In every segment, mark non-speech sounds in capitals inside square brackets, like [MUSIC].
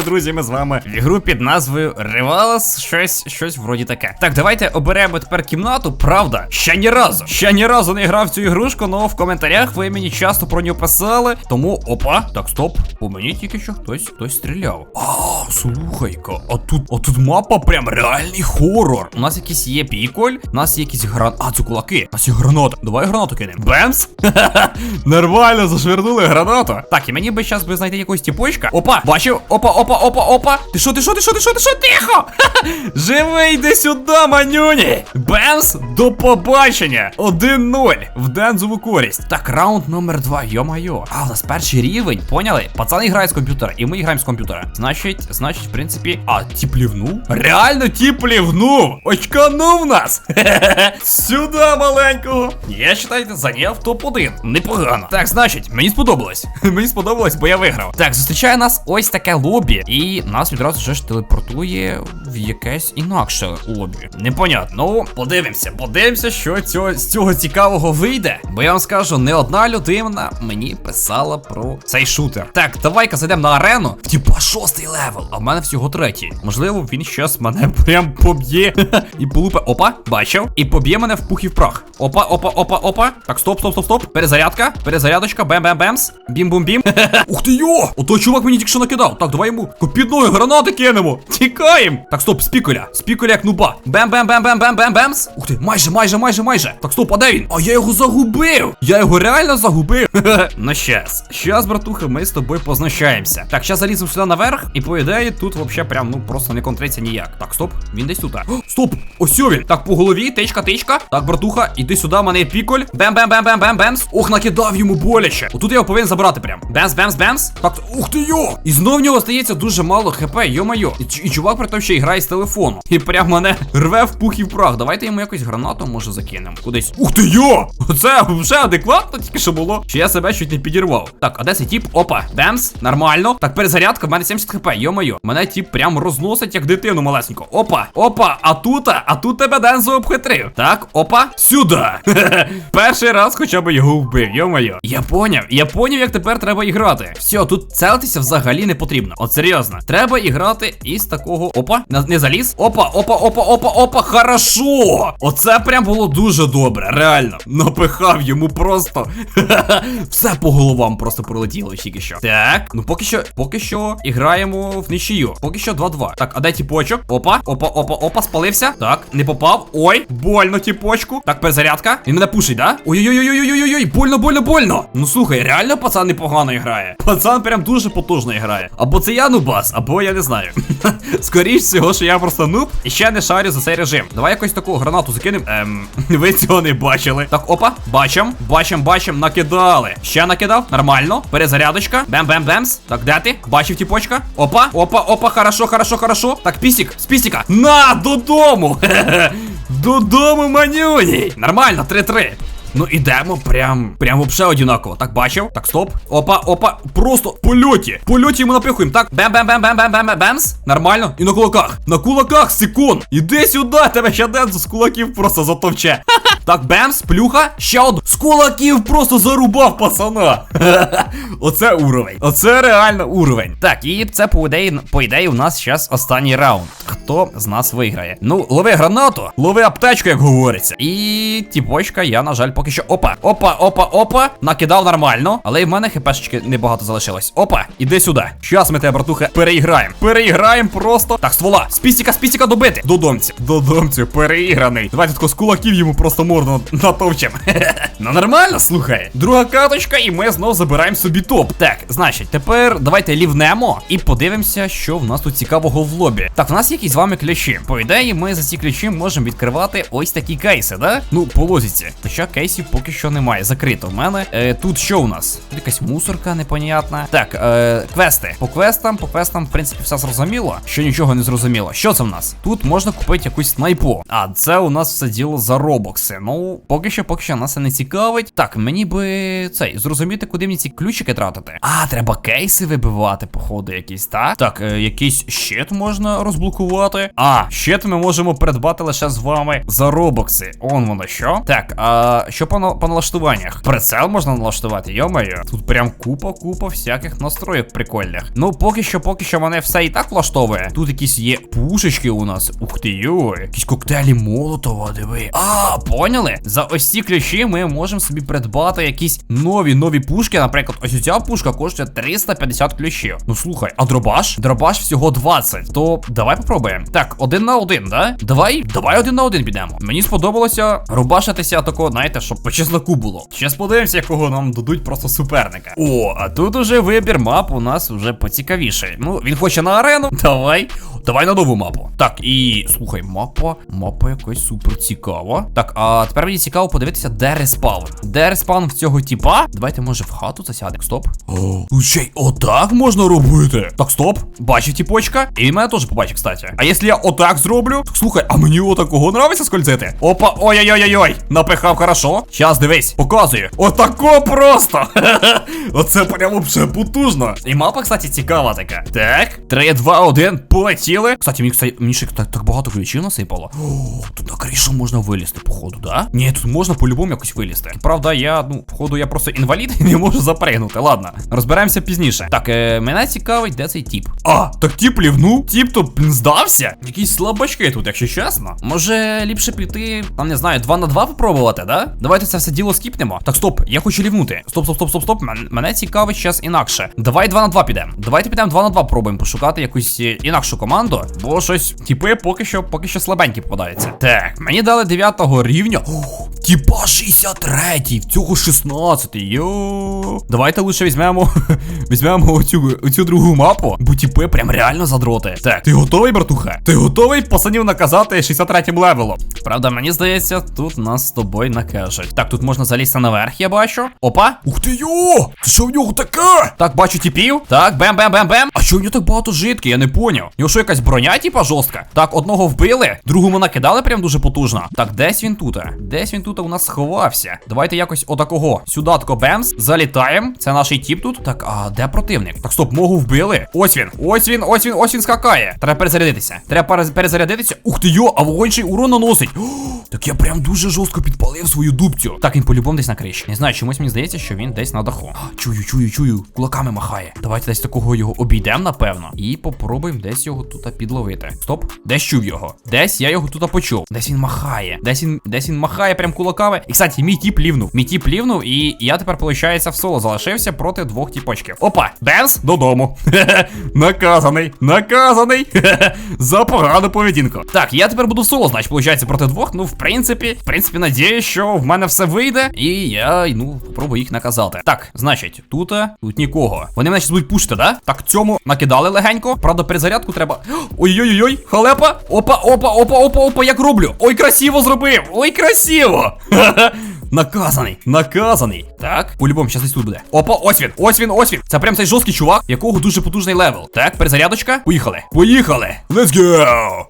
грати, друзі, ми з вами в ігру під назвою Rivals, щось, щось вроді таке. Так, давайте оберемо тепер кімнату. Правда, ще ні разу. Ще ні разу не грав в цю ігрушку, але в коментарях ви мені часто про нього писали. Тому, опа, так, стоп. У мені тільки що хтось хтось стріляв. А, слухай-ка, а тут, а тут мапа прям реальний хорор. У нас якийсь є піколь, у нас є якісь гран. А, це кулаки. У нас є граната. Давай гранату кинемо. Бемс? [LAUGHS] Нормально, зашвернули гранату. Так, і мені би зараз би знайти якогось тіпочка. Опа, бачив? Опа, опа, опа, опа. опа. Ти що, ти що, ти що, ти що, ти що? Тихо! [LAUGHS] Живий, йди сюди, манюні! Бемс, до побачення! 1-0 в дензову користь. Так, раунд номер 2, йо-майо. А, у нас перший рівень, поняли? Пацани грають з комп'ютера, і ми граємо з комп'ютера. Значить, значить, в принципі. А, тіп лівнув? Реально тіп лівнув! Очканув нас! [LAUGHS] Сюди, маленького! Я считайте, зайняв топ-1. Непогано. Так, значить, мені сподобалось. [LAUGHS] мені сподобалось, бо я виграв. Так, зустрічає нас ось таке лобі, і нас відразу вже ж телепортує в якесь інакше лобі. Непонятно. Ну, подивимося, подивимося, що цього, з цього цікавого вийде. Бо я вам скажу, не одна людина мені писала про цей шутер. Так, давай-ка зайдемо на арену. Типа шостий левел, а в мене всього третій. Можливо, він щас мене [LAUGHS] прям поб'є [LAUGHS] і полупе. Опа, бачив. І поб'є мене в пух і в прах. Опа, опа, опа, опа. Так, стоп, стоп, стоп, стоп. Перезарядка, перезарядочка, бем-бем-бемс. Бім-бум-бім. [LAUGHS] Ух ти йо! Ото чувак мені тільки що накидав. Так, давай йому під ноги гранати кинемо. Тікаємо. Так, стоп, спікуля. Спікуля як нуба. Бем-бем-бем-бем-бем-бем-бемс. Ух ти, майже, майже, майже, майже. Так, стоп, а де він? А я його загубив. Я його реально загубив. [LAUGHS] ну щас. Щас, братуха, ми з тобою познущаємося. Так, щас заліземо сюди наверх, і по ідеї тут вообще прям ну просто не контриться ніяк. Так, стоп, він десь тут. Стоп! Ось він. Так, по голові, тичка, тичка. Так, братуха, іди сюди, мене піколь. Бем-бем-бем-бем-бем-бемс. Ох, накидав йому боляче. Отут я його повинен забрати прям. Бемс, бемс, бемс. Так, ух ти йо! І знов нього стається дуже мало хп, йо-майо. І, і чувак при тому ще і грає з телефону. І прям мене рве в пух і в прах. Давайте йому якось гранату може закинемо. Кудись. Ух ти йо! Оце вже адекватно тільки що було. Що я себе чуть не підірвав. Так, а де цей тіп? Опа, бемс, нормально. Так, перезарядка, в мене 70 хп, йо-майо. Мене тіп прям розносить як дитину малесенько. Опа, опа, а тут, а тут тебе Дензо обхитрив. Так, опа, сюди. [LAUGHS] Перший раз хоча б його вбив, йо-майо. Я поняв, я поняв, як тепер треба і грати. Все, тут целитися взагалі не потрібно. От серйозно. Треба і грати із такого. Опа, не, заліз. Опа, опа, опа, опа, опа, хорошо. Оце прям було дуже добре, реально. Напихав йому просто. [LAUGHS] Все по головам просто пролетіло тільки що. Так, ну поки що, поки що і граємо в нічию. Поки що 2-2. Так, а де тіпочок? Опа, опа, опа, опа, спалився. Так, не попав. Ой, больно тіпочку. Так, перезарядка. Він мене пушить, да? Ой-ой-ой-ой-ой-ой, больно, больно, больно. Ну слухай, реально пацан непогано грає. Пацан прям дуже потужно грає. Або це я нубас, або я не знаю. [LAUGHS] Скоріш всього, що я просто нуб і ще не шарю за цей режим. Давай якось таку гранату закинем. Ем, [LAUGHS] ви цього не бачили. Так, опа, бачим, бачим, бачим, накидали. Ще накидав, нормально. Перезарядочка. Бем-бем-бемс. Так, де ти? Бачив тіпочка? Опа, опа, опа, хорошо, хорошо, хорошо. Так, пісік, з пісіка. На, додому. [LAUGHS] Додому, манюній. Нормально, 3-3. Ну ідемо прям, прям вообще одинаково. Так, бачив? Так, стоп. Опа, опа. Просто польоті. Польоті ми напихуємо. Так, бем бем бем бем бем бем бем бемс. Нормально. І на кулаках. На кулаках, секунд. Іди сюди, тебе ще дензу з кулаків просто затовче. Так, бемс, плюха, ще од. З кулаків просто зарубав пацана. [LAUGHS] Оце уровень. Оце реально уровень. Так, і це по ідеї, по ідеї у нас зараз останній раунд. Хто з нас виграє? Ну, лови гранату, лови аптечку, як говориться. І тіпочка, я, на жаль, поки що. Опа, опа, опа, опа. Накидав нормально. Але і в мене хпшечки небагато залишилось. Опа, іди сюди. Щас ми тебе, братуха, переіграємо. Переіграємо просто. Так, ствола. Спістіка, спістіка добити. Додомців. Додомців, переіграний. Давайте тако з кулаків йому просто морду натовчем. [LAUGHS] ну нормально, слухай. Друга каточка, і ми знов забираємо собі топ. Так, значить, тепер давайте лівнемо і подивимося, що в нас тут цікавого в лобі. Так, в нас якісь з вами ключі. По ідеї, ми за ці ключі можемо відкривати ось такі кейси, да? Ну, по лозіці. Хоча кейсів поки що немає. Закрито в мене. Е, тут що у нас? Якась мусорка непонятна. Так, е, квести. По квестам, по квестам, в принципі, все зрозуміло. Що нічого не зрозуміло. Що це в нас? Тут можна купити якусь снайпу. А це у нас все діло за робокси. Ну, поки що, поки що нас це не цікавить. Так, мені би цей зрозуміти, куди мені ці ключики тратити. А, треба кейси вибивати, походу, якісь, так? Так, е, якийсь щит можна розблокувати. А, ще то ми можемо придбати лише з вами за робокси. Он воно що. Так, а що по, по налаштуваннях? Прицел можна налаштувати, йомаю. Тут прям купа, купа всяких настроїк прикольних. Ну, поки що, поки що мене все і так влаштовує. Тут якісь є пушечки у нас. Ух ти йой. Якісь коктейлі Молотова, диви. А, поняли? За ось ці ключі ми можемо собі придбати якісь нові нові пушки. Наприклад, ось ця пушка коштує 350 ключів. Ну слухай, а дробаш? Дробаш всього 20. То давай попробуємо. Так, один на один, да? Давай, давай один на один підемо. Мені сподобалося рубашитися такого, знаєте, щоб по чесноку було. Ще сподивимося, якого нам дадуть просто суперника. О, а тут уже вибір мап у нас вже поцікавіший. Ну, він хоче на арену. [LAUGHS] Давай. Давай на нову мапу. Так, і слухай, мапа, мапа якась супер цікава. Так, а тепер мені цікаво подивитися, де респаун. Де респаун в цього тіпа? Давайте, може, в хату засядемо. Стоп. О, ще й отак можна робити. Так, стоп. Бачив тіпочка. І він мене теж побачив, кстати. А якщо я отак зроблю, так слухай, а мені отакого нравиться скользити? Опа, ой-ой-ой-ой. Напихав хорошо. Щас дивись, показую. Отако просто. [LAUGHS] Оце прямо вже потужно. І мапа, кстати, цікава така. Так, 3, 2, 1, полетіли. Кстати, мені, кстати, мені ще так, так багато ключів насипало. О, тут на кришу можна вилізти, походу, да? Ні, тут можна по-любому якось вилізти. Правда, я, ну, походу, я просто інвалід [LAUGHS] і не можу запригнути. Ладно, розберемося пізніше. Так, е, мене цікавить, де цей тіп. А, так тіп лівнув? Тіп то блін, здався? Якісь слабачки тут, якщо чесно. Може, ліпше піти, там не знаю, 2 на 2 попробувати, да? Давайте це все діло скіпнемо. Так, стоп, я хочу лівнути. Стоп, стоп, стоп, стоп, стоп. Мен- Мене цікавить зараз інакше. Давай 2 на 2 підемо. Давайте підемо 2 на 2 пробуємо пошукати якусь е, інакшу команду, бо щось типи поки що поки що слабенькі попадаються. Так, мені дали 9 рівня. О, Тіпа 63, в цього 16. Йо. Давайте лише візьмемо [LAUGHS] візьмемо оцю, оцю другу мапу, бо тіпи прям реально задроти. Так, ти готовий, братуха? Ти готовий пацанів наказати 63 левелом? Правда, мені здається, тут нас з тобою накажуть. Так, тут можна залізти наверх, я бачу. Опа. Ух ти йо! Це що в нього таке? Так, бачу тіпів. Так, бем-бем-бем-бем. А що в нього так багато житки? Я не поняв. У нього що якась броня, типа жорстка? Так, одного вбили, другому накидали прям дуже потужно. Так, десь він тут? Десь він тут у нас сховався. Давайте якось отакого. Сюди тако бемс. Залітаємо. Це наш тіп тут. Так, а де противник? Так, стоп, могу вбили. Ось він. Ось він, ось він, ось він скакає. Треба перезарядитися. Треба перезарядитися. Ух ти йо, а вогонь ще й урон наносить. Так я прям дуже жорстко підпалив свою дубцю. Так, він по-любому десь на криші. Не знаю, чомусь мені здається, що він десь на даху. Чую, чую, чую. Кулаками махає. Давайте десь такого його обійдемо, напевно. І попробуємо десь його тут підловити. Стоп. Десь чув його. Десь я його тут почув. Десь він махає. Десь він, десь він махає прям кулаками. І кстати, мій тіп лівнув. Мій тіп лівнув, і я тепер, виходить, в соло залишився проти двох тіпочків. Опа, Бенс додому. [LAUGHS] Наказаний, наказаний. [LAUGHS] За погану поведінку. Так, я тепер буду в соло, значить, виходить, проти двох. Ну, в принципі, в принципі, надіюсь, що в мене все вийде. І я, ну, попробую їх наказати. Так, значить, тут, е, тут нікого. Вони мене щас будуть пушити, да? Так, цьому накидали легенько. Правда, перезарядку треба. [GASPS] Ой-ой-ой, халепа. Опа, опа, опа, опа, опа, як роблю. Ой, красиво зробив. Ой, красиво. [LAUGHS] Наказаний, наказаний. Так, по-любому, щас десь тут буде. Опа, ось він, ось він, ось він. Це прям цей жорсткий чувак, якого дуже потужний левел. Так, перезарядочка. Поїхали. Поїхали. Let's go.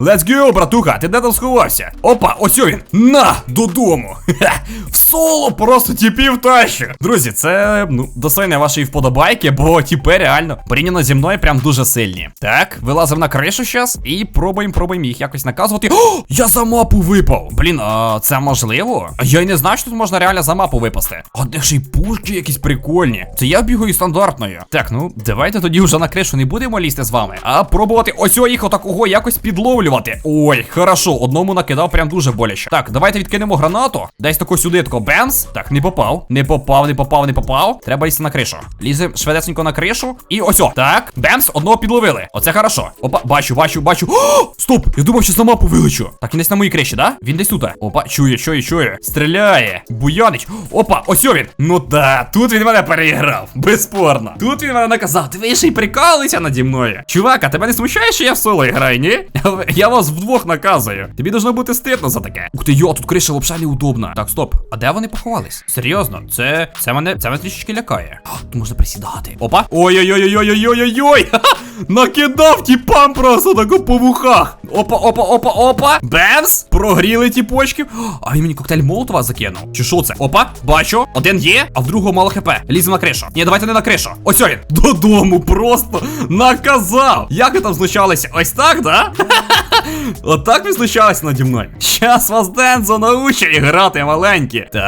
Let's go, братуха. Ти де там сховався? Опа, ось він. На, додому. [LAUGHS] Хе, В соло просто тіпів тащу. Друзі, це ну достойне вашої вподобайки, бо тіпи реально порівняно зі мною прям дуже сильні. Так, вилазимо на кришу щас і пробуємо, пробуємо їх якось наказувати. О, я за мапу випав. Блін, а це можливо? Я й не знаю, що тут можна реально за мапу випасти. А де ж і пушки якісь прикольні. Це я бігаю стандартною. Так, ну давайте тоді вже на кришу не будемо лізти з вами, а пробувати ось їх отакого якось підловлювати. Ой, хорошо, одному накидав прям дуже боляче. Так, давайте відкинемо гранату. Десь тако сюди, тако бемс. Так, не попав. Не попав, не попав, не попав. Треба лізти на кришу. Ліземо швидесенько на кришу. І ось. Так, бемс, одного підловили. Оце хорошо. Опа, бачу, бачу, бачу. О, стоп! Я думав, що за мапу вилечу. Так, він десь на моїй криші, да? Він десь тут. Опа, чує, чує, чує. Стріляє. Буянич. Опа, ось він. Ну да, тут він мене переіграв. Безспорно. Тут він мене наказав. Ти ще й прикалуйся наді мною. Чувак, а тебе не смущає, що я в соло граю, ні? [LAUGHS] Я, вас вдвох наказую. Тобі должно бути стидно за таке. Ух ти, йо, тут криша взагалі неудобна. Так, стоп. А де вони поховались? Серйозно, це. Це мене. Це мене трішечки лякає. А, тут можна присідати. Опа. Ой-ой-ой-ой-ой-ой-ой-ой. Накидав тіпам просто тако по вухах. Опа, опа, опа, опа. Бенс. Прогріли ті почки. А він мені коктейль Молотова закинув. Чи що це? Опа, бачу. Один є, а в другого мало хп. Ліземо на кришу. Ні, давайте не на кришу. Ось він. Додому просто наказав. Як ви там знущалися? Ось так, да? Отак ви знущалися наді мною. Щас вас Дензо научить грати маленькі. Так,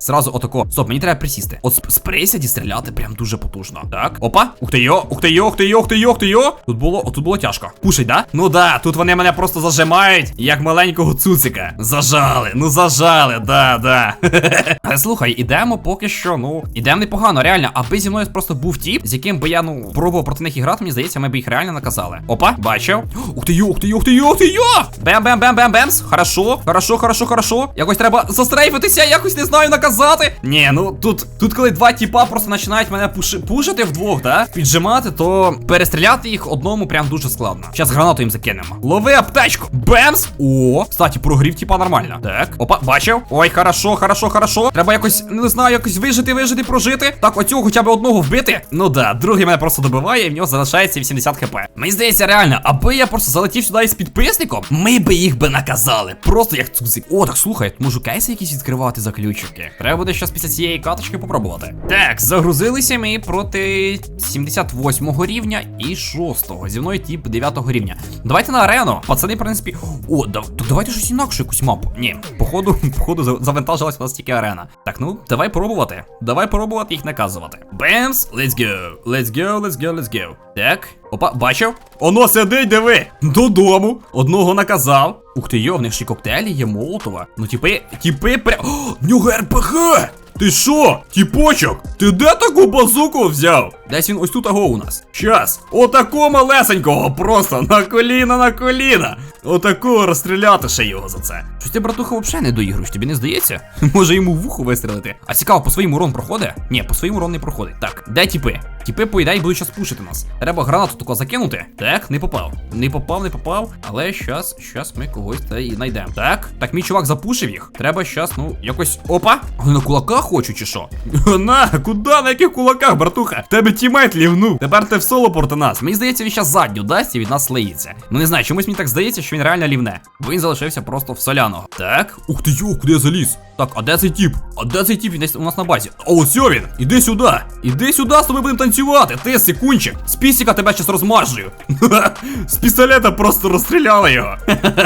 зразу отако. Стоп, мені треба присісти. От з- з присяді стріляти прям дуже потужно. Так, опа. Ух ти йо, ух ти йо, ух ти йо, ух ти йо, ух ти йо. Тут було, тут було тяжко. Кушай, да? Ну да, тут вони мене просто зажимають, як маленького цуцика. Зажали, ну зажали, да, да. Але [LAUGHS] слухай, ідемо поки що, ну, ідемо непогано, реально. Аби зі мною просто був тіп, з яким би я, ну, пробував проти них іграти, мені здається, ми б їх реально наказали. Опа, бачив. [GASPS] Ух ти йо, ух ти йо, ух ти йо, ух ти йо! бем бем бем бем бемс Хорошо, хорошо, хорошо, хорошо. Якось треба застрейфитися, якось не знаю наказати. Ні, ну тут, тут коли два тіпа просто починають мене пуши, пушити вдвох, да? Піджимати, то перестріляти їх одному прям дуже складно. Зараз гранату їм закинемо. Лови аптечку. Бемс! О, кстати, прогрів типа нормально. Так, опа, бачив. Ой, хорошо, хорошо, хорошо. Треба якось, не знаю, якось вижити, вижити, прожити. Так, оцього хоча б одного вбити. Ну да, другий мене просто добиває, і в нього залишається 80 хп. Мені здається, реально, аби я просто залетів сюди із підписником, ми би їх би наказали. Просто як цуцик. О, так слухай, можу кейси якісь відкривати за ключики. Треба буде щось після цієї каточки попробувати. Так, загрузилися ми проти 78-го рівня і 6-го. Зі мною тип 9 рівня. Давайте на арену. Пацани, в принципі. О, да, так давайте щось інакше, якусь мапу. Ні, походу, [LAUGHS] походу, за- завантажилась у нас тільки арена. Так, ну, давай пробувати. Давай пробувати їх наказувати. Бемс, let's go. Let's go, let's go, let's go. Так, опа, бачив? Оно сидить, диви. Додому. Одного наказав. Ух ти йо, в них ще коктейлі є молотова. Ну, типи, типи прям. О, в нього РПГ! Ти що, тіпочок? Ти де таку базуку взяв? Десь він ось тут аго у нас. Щас. Отакого малесенького, просто на коліна на коліна. Отакого розстріляти ще його за це. Щось ти, братуха, взагалі не доігруєш, тобі не здається? [LAUGHS] Може йому в вухо вистрелити. А цікаво, по своїм урон проходить? Ні, по своїм урон не проходить. Так, де тіпи? Тіпи, по ідеї, будуть щас пушити нас. Треба гранату тако закинути. Так, не попав. Не попав, не попав. Але щас, щас ми когось та і знайдемо. Так, так, мій чувак запушив їх. Треба щас, ну, якось. Опа! На кулаках хочуть чи що? [LAUGHS] На, куди на яких кулаках, братуха? Тебе тімейт лівнув. Тепер ти в соло проти нас. Мені здається, він щас задню дасть і від нас слиється. Ну не знаю, чомусь мені так здається, що він реально лівне. Бо він залишився просто в соляного. Так, ух ти йо, куди я заліз? Так, а де цей тіп? А де цей тіп? Він десь у нас на базі. А ось він! Іди сюди! Іди сюди, з тобою будемо танцювати! Ти, секундчик! З пісіка тебе щас розмажую! [LAUGHS] З пістолета просто розстріляли його!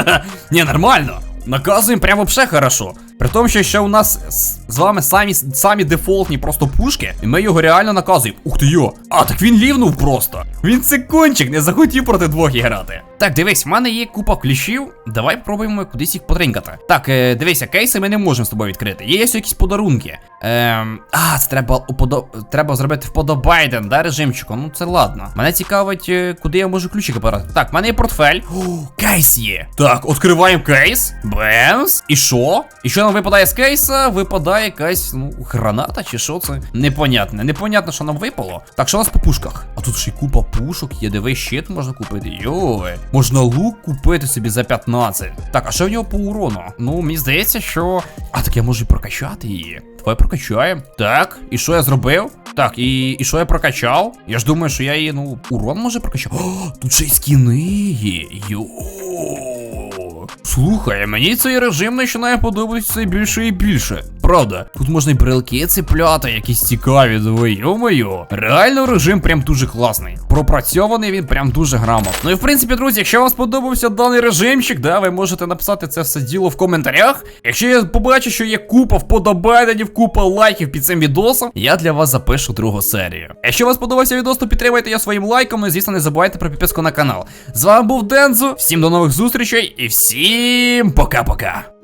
[LAUGHS] Ні, нормально! Наказуємо прямо вообще хорошо. При тому, що ще у нас з, вами самі самі дефолтні просто пушки, і ми його реально наказуємо. Ух ти йо! А, так він лівнув просто. Він секундчик, не захотів проти двох іграти. Так, дивись, в мене є купа кліщів. Давай спробуємо кудись їх потринкати. Так, е, дивися, кейси ми не можемо з тобою відкрити. Є ось якісь подарунки. Ем, а, це треба уподо... треба зробити вподобайден, да, режимчику. Ну це ладно. Мене цікавить, е, куди я можу ключики брати. Так, в мене є портфель. О, кейс є. Так, відкриваємо кейс. Бемс. І що? І що нам випадає з кейса? Випадає якась, ну, граната чи що це? Непонятне, непонятно, що нам випало. Так, що у нас по пушках? А тут ще й купа пушок, є диви щит можна купити. Йой. Можна лук купити собі за 15. Так, а що в нього по урону? Ну, мені здається, що. А, так я можу і прокачати її. Давай прокачаємо. Так, і що я зробив? Так, і, і що я прокачав? Я ж думаю, що я її, ну, урон може прокачав. О, тут ще й скіни є. Йо. Слухай, мені цей режим починає подобатися більше і більше. Правда, тут можна й брелки цепляти, якісь цікаві, диви, йо-моє. Реально режим прям дуже класний. Пропрацьований він прям дуже грамотно. Ну і в принципі, друзі, якщо вам сподобався даний режимчик, да, ви можете написати це все діло в коментарях. Якщо я побачу, що є купа вподобайденів, купа лайків під цим відосом, я для вас запишу другу серію. Якщо вам сподобався відос, то підтримайте його своїм лайком. Ну і звісно, не забувайте про підписку на канал. З вами був Дензо, всім до нових зустрічей і всім пока-пока.